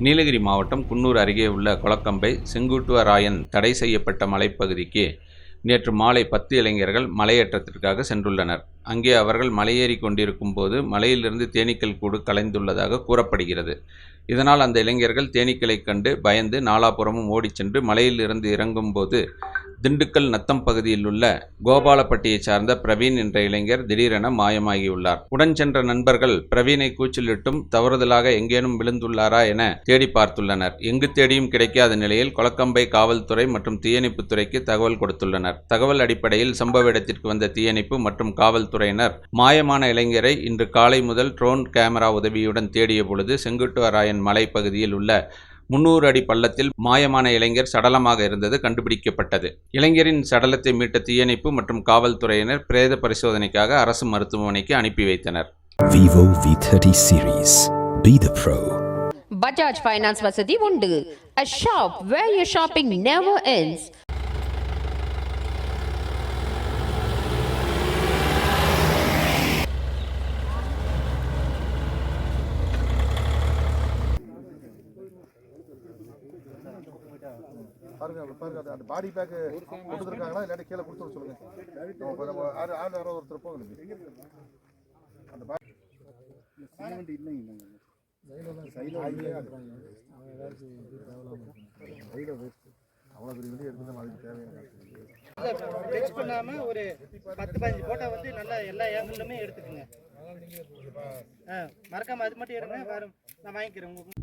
நீலகிரி மாவட்டம் குன்னூர் அருகே உள்ள கொளக்கம்பை செங்குட்டுவராயன் தடை செய்யப்பட்ட மலைப்பகுதிக்கு நேற்று மாலை பத்து இளைஞர்கள் மலையேற்றத்திற்காக சென்றுள்ளனர். அங்கே அவர்கள் மலையேறி கொண்டிருக்கும் போது மலையிலிருந்து தேனீக்கள் கூடு கலைந்துள்ளதாக கூறப்படுகிறது. இதனால் அந்த இளைஞர்கள் தேனீக்களைக் கண்டு பயந்து நாலாபுறமும் ஓடிச் சென்று மலையிலிருந்து இறங்கும்போது திண்டுக்கல் நத்தம் பகுதியில் உள்ள கோபாலப்பட்டியை சார்ந்த பிரவீன் என்ற இளைஞர் திடீரென மாயமாகியுள்ளார். உடன் சென்ற நண்பர்கள் பிரவீனை கூச்சலிட்டும் தவறுதலாக எங்கேனும் விழுந்துள்ளாரா என தேடி பார்த்துள்ளனர். எங்கு தேடியும் கிடைக்காத நிலையில் கொளக்கம்பை காவல்துறை மற்றும் தீயணைப்புத் துறைக்கு தகவல் கொடுத்துள்ளனர். தகவல் அடிப்படையில் சம்பவ இடத்திற்கு வந்த தீயணைப்பு மற்றும் காவல்துறையினர் மாயமான இளைஞரை இன்று காலை முதல் ட்ரோன் கேமரா உதவியுடன் தேடிய பொழுது செங்குட்டுவராயன் மலை பகுதியில் உள்ள முன்னூறு அடி பள்ளத்தில் மாயமான இளைஞர் சடலமாக இருந்தது கண்டுபிடிக்கப்பட்டது இளைஞரின் சடலத்தை மீட்ட தீயணைப்பு மற்றும் காவல்துறையினர் பிரேத பரிசோதனைக்காக அரசு மருத்துவமனைக்கு அனுப்பி வைத்தனர் Vivo V30 series. Be the pro. Bajaj finance வசதி உண்டு a shop where your shopping never ends பாருங்க பாருங்க அந்த பாடி பேக் கொடுத்துருக்காங்களா இல்லாட்டி கீழே கொடுத்து சொல்லுங்க. நம்ம ஆறு ஆறு யாரோ ஒருத்தர் போங்க அந்த அவ்வளோ பெரிய வெளியே எடுத்து அதுக்கு தேவையான டெஸ்ட் பண்ணாமல் ஒரு பத்து பதினஞ்சு போட்டோ வந்து நல்லா எல்லா ஏங்கிளுமே எடுத்துக்கோங்க. ஆ மறக்காமல் அது மட்டும் எடுங்க வேற நான் வாங்கிக்கிறேன் உங்களுக்கு.